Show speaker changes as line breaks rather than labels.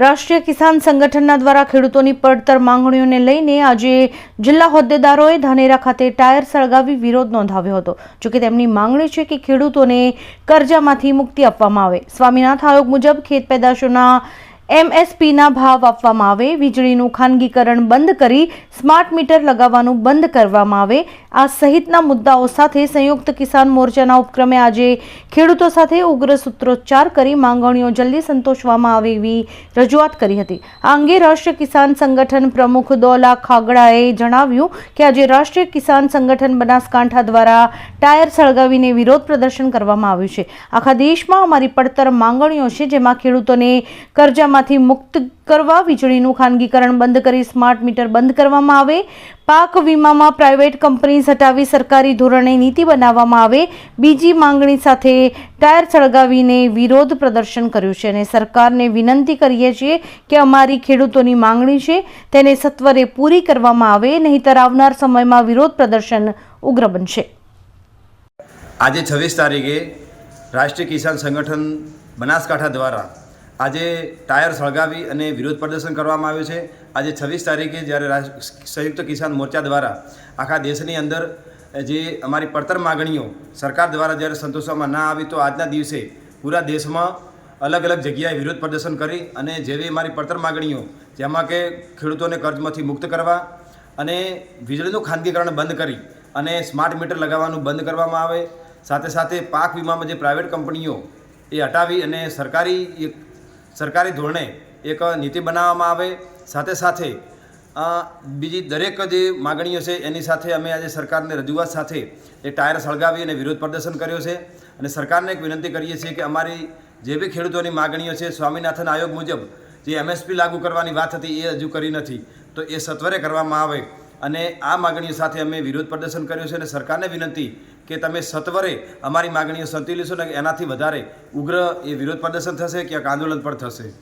રાષ્ટ્રીય કિસાન સંગઠનના દ્વારા ખેડૂતોની પડતર માંગણીઓને લઈને આજે જિલ્લા હોદ્દેદારોએ ધાનેરા ખાતે ટાયર સળગાવી વિરોધ નોંધાવ્યો હતો. જોકે તેમની માંગણી છે કે ખેડૂતોને કરજામાંથી મુક્તિ આપવામાં આવે. સ્વામિનાથ આયોગ મુજબ ખેત પેદાશોના એમએસપીના ભાવ આપવામાં આવે, વીજળીનું ખાનગીકરણ બંધ કરી, સ્માર્ટ મીટર લગાવવાનું બંધ કરવામાં આવે. આ સહિતના મુદ્દાઓ સાથે સંયુક્ત કિસાન મોરચાના ઉપક્રમે આજે ખેડૂતો સાથે ઉગ્ર સૂત્રોચ્ચાર કરી માંગણીઓ જલ્દી સંતોષવામાં આવે એવી રજૂઆત કરી હતી. આ અંગે રાષ્ટ્રીય કિસાન સંગઠન પ્રમુખ દોલા ખાગડાએ જણાવ્યું કે આજે રાષ્ટ્રીય કિસાન સંગઠન બનાસકાંઠા દ્વારા ટાયર સળગાવીને વિરોધ પ્રદર્શન કરવામાં આવ્યું છે. આખા દેશમાં અમારી પડતર માંગણીઓ છે, જેમાં ખેડૂતોને કર્જામાંથી મુક્ત કરવા, વીજળીનું ખાનગીકરણ બંધ કરી, સ્માર્ટ મીટર બંધ કરવામાં આવે. પાક વીમામાં પ્રાઇવેટ કંપની હટાવી સરકારી ધોરણે નીતિ બનાવવામાં આવે. બીજી માંગણી સાથે ટાયર સળગાવીને વિરોધ પ્રદર્શન કર્યું છે અને સરકારને વિનંતી કરીએ છીએ કે અમારી ખેડૂતોની માંગણી છે, તેને સત્વરે પૂરી કરવામાં આવે, નહીંતર આવનાર સમયમાં વિરોધ પ્રદર્શન ઉગ્ર બનશે.
આજે છવ્વીસ તારીખે રાષ્ટ્રીય કિસાન સંગઠન બનાસકાંઠા દ્વારા આજે ટાયર સળગાવી અને વિરોધ પ્રદર્શન કરવામાં આવ્યું છે. આજે છવ્વીસ તારીખે જ્યારે સંયુક્ત કિસાન મોરચા દ્વારા આખા દેશની અંદર જે અમારી પડતર માગણીઓ સરકાર દ્વારા જ્યારે સંતોષવામાં ના આવી તો આજના દિવસે પૂરા દેશમાં અલગ અલગ જગ્યાએ વિરોધ પ્રદર્શન કરી અને જેવી અમારી પડતર માગણીઓ જેમાં કે ખેડૂતોને કર્જમાંથી મુક્ત કરવા અને વીજળીનું ખાનગીકરણ બંધ કરી અને સ્માર્ટ મીટર લગાવવાનું બંધ કરવામાં આવે. સાથે સાથે પાક વીમામાં જે પ્રાઇવેટ કંપનીઓ એ હટાવી અને સરકારી સરકારી ધોરણે એક નીતિ બનાવવામાં આવે. સાથે સાથે બીજી દરેક જે માગણીઓ છે એની સાથે અમે આજે સરકારને રજૂઆત સાથે એ ટાયર સળગાવી અને વિરોધ પ્રદર્શન કર્યો છે. અને સરકારને એક વિનંતી કરીએ છીએ કે અમારી જે બી ખેડૂતોની માગણીઓ છે, સ્વામિનાથન આયોગ મુજબ જે એમએસપી લાગુ કરવાની વાત હતી એ હજુ કરી નથી. તો એ સત્વરે કરવામાં આવે. અને આ માગણીઓ સાથે અમે વિરોધ પ્રદર્શન કર્યું છે અને સરકારને વિનંતી કે તમે સત્વરે અમારી માગણીઓ સંતી લેશો ને એનાથી વધારે ઉગ્ર એ વિરોધ પ્રદર્શન થશે, ક્યાંક આંદોલન પણ થશે.